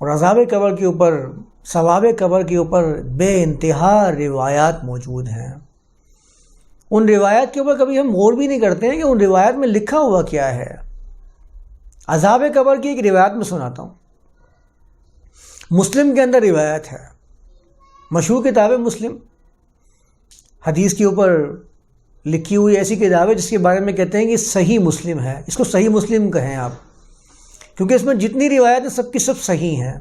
اور عذاب قبر کے اوپر ثواب قبر کے اوپر بے انتہا روایات موجود ہیں۔ ان روایات کے اوپر کبھی ہم غور بھی نہیں کرتے ہیں کہ ان روایات میں لکھا ہوا کیا ہے۔ عذاب قبر کی ایک روایت میں سناتا ہوں۔ مسلم کے اندر روایت ہے۔ مشہور کتاب ہے مسلم۔ حدیث کے اوپر لکھی ہوئی ایسی کتاب ہے جس کے بارے میں کہتے ہیں کہ صحیح مسلم ہے۔ اس کو صحیح مسلم کہیں آپ۔ کیونکہ اس میں جتنی روایت ہیں، سب کی سب صحیح ہیں۔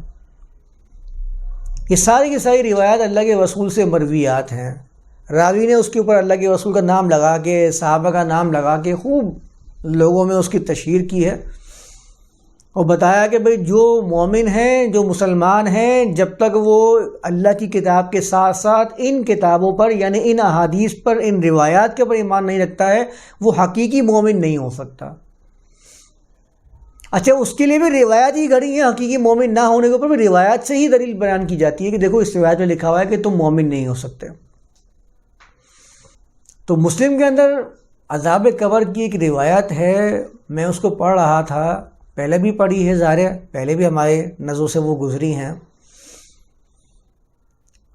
یہ ساری کی ساری روایت اللہ کے رسول سے مرویات ہیں۔ راوی نے اس کے اوپر اللہ کے رسول کا نام لگا کے، صحابہ کا نام لگا کے خوب لوگوں میں اس کی تشہیر کی ہے۔ اور بتایا کہ بھئی جو مومن ہیں، جو مسلمان ہیں، جب تک وہ اللہ کی کتاب کے ساتھ ساتھ ان کتابوں پر یعنی ان احادیث پر، ان روایات کے اوپر ایمان نہیں رکھتا ہے، وہ حقیقی مومن نہیں ہو سکتا۔ اچھا اس کے لیے بھی روایات ہی گھڑی ہیں، حقیقی مومن نہ ہونے کے اوپر بھی روایات سے ہی دلیل بیان کی جاتی ہے کہ دیکھو، اس روایت میں لکھا ہوا ہے کہ تم مومن نہیں ہو سکتے۔ تو مسلم کے اندر عذاب قبر کی ایک روایت ہے، میں اس کو پڑھ رہا تھا۔ پہلے بھی پڑھی ہے ظاہر، پہلے بھی ہمارے نظروں سے وہ گزری ہیں۔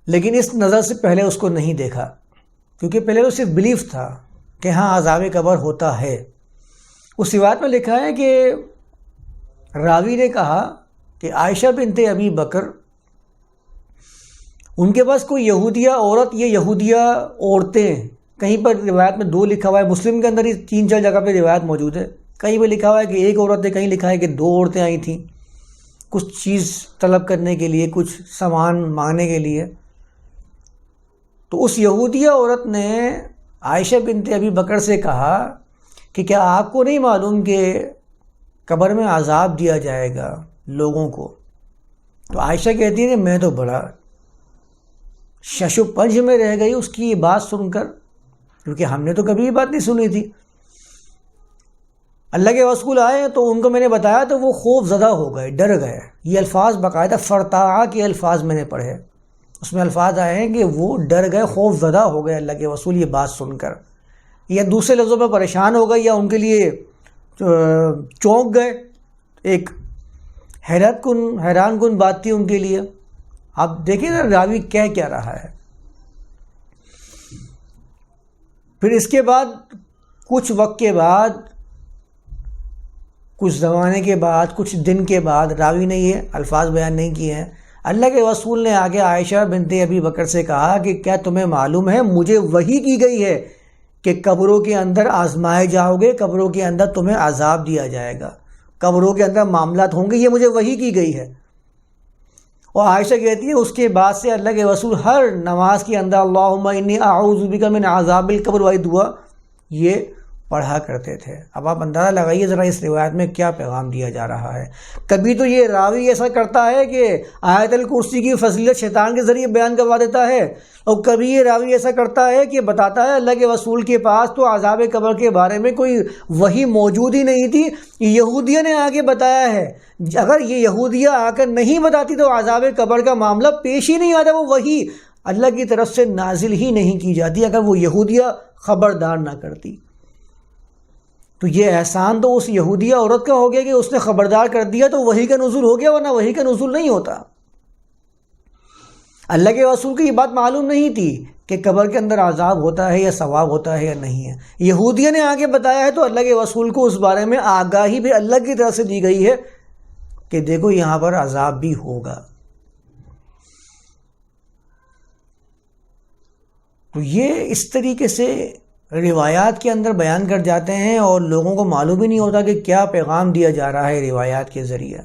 لیکن اس نظر سے پہلے اس کو نہیں دیکھا، کیونکہ پہلے تو صرف بلیف تھا کہ ہاں عذاب قبر ہوتا ہے۔ اس روایت میں لکھا ہے کہ راوی نے کہا کہ عائشہ بنت ابی بکر، ان کے پاس کوئی یہودیہ عورت یا یہودیہ عورتیں، کہیں پر روایت میں دو لکھا ہوا ہے، مسلم کے اندر ہی تین چار جگہ پہ روایت موجود ہے۔ کہیں پہ لکھا ہوا ہے کہ ایک عورت ہے کہیں لکھا ہے کہ دو عورتیں آئی تھیں۔ کچھ چیز طلب کرنے کے لیے، کچھ سامان مانگنے کے لیے۔ تو اس یہودیہ عورت نے عائشہ بنت ابھی بکر سے کہا کہ کیا آپ کو نہیں معلوم کہ قبر میں عذاب دیا جائے گا لوگوں کو۔ تو عائشہ کہتی ہے میں تو بڑا شش و پنج میں رہ گئی، اس کی یہ بات سن کر، کیونکہ ہم نے تو کبھی یہ بات نہیں سنی تھی۔ اللہ کے رسول آئے تو ان کو میں نے بتایا تو وہ خوف زدہ ہو گئے، ڈر گئے۔ یہ الفاظ باقاعدہ فرتا کے الفاظ میں نے پڑھے۔ اس میں الفاظ آئے ہیں کہ وہ ڈر گئے، خوف زدہ ہو گئے۔ اللہ کے رسول یہ بات سن کر، یا دوسرے لفظوں پہ پریشان ہو گئے یا ان کے لیے چونک گئے ایک حیرت کن، حیران کن بات تھی ان کے لیے۔ آپ دیکھیں نا راوی کہہ کیا رہا ہے۔ پھر اس کے بعد، کچھ وقت کے بعد، کچھ زمانے کے بعد، کچھ دن کے بعد راوی نے یہ الفاظ بیان نہیں کیے ہیں۔ اللہ کے رسول نے آگے عائشہ بنت ابھی بکر سے کہا کہ، کیا تمہیں معلوم ہے، مجھے وہی کی گئی ہے کہ قبروں کے اندر آزمائے جاؤ گے، قبروں کے اندر تمہیں عذاب دیا جائے گا۔ قبروں کے اندر معاملات ہوں گے، یہ مجھے وہی کی گئی ہے۔ اور عائشہ کہتی ہے، اس کے بعد سے اللہ کے رسول ہر نماز کے اندر اللہ انی اعوذ بک من عذاب القبر وائی دعا، یہ پڑھا کرتے تھے۔ اب آپ اندازہ لگائیے ذرا اس روایت میں کیا پیغام دیا جا رہا ہے۔ کبھی تو یہ راوی ایسا کرتا ہے کہ آیت الکرسی کی فضیلت شیطان کے ذریعے بیان کروا دیتا ہے، اور کبھی یہ راوی ایسا کرتا ہے کہ بتاتا ہے اللہ کے رسول کے پاس تو عذاب قبر کے بارے میں کوئی وہی موجود ہی نہیں تھی یہودیہ نے آگے بتایا ہے۔ اگر یہ یہودیہ آ کر نہیں بتاتی تو عذاب قبر کا معاملہ پیش ہی نہیں آتا، وہ وہی اللہ کی طرف سے نازل ہی نہیں کی جاتی اگر وہ یہودیہ خبردار نہ کرتی۔ تو یہ احسان تو اس یہودیہ عورت کا ہو گیا کہ اس نے خبردار کر دیا تو وہی کا نزول ہو گیا ورنہ وہی کا نزول نہیں ہوتا۔ اللہ کے رسول کی یہ بات معلوم نہیں تھی کہ قبر کے اندر عذاب ہوتا ہے یا ثواب ہوتا ہے یا نہیں ہے۔ یہودیہ نے آگے بتایا ہے تو اللہ کے رسول کو اس بارے میں آگاہی بھی اللہ کی طرف سے دی گئی ہے کہ دیکھو یہاں پر عذاب بھی ہوگا۔ تو یہ اس طریقے سے روایات کے اندر بیان کر جاتے ہیں اور لوگوں کو معلوم ہی نہیں ہوتا کہ کیا پیغام دیا جا رہا ہے روایات کے ذریعے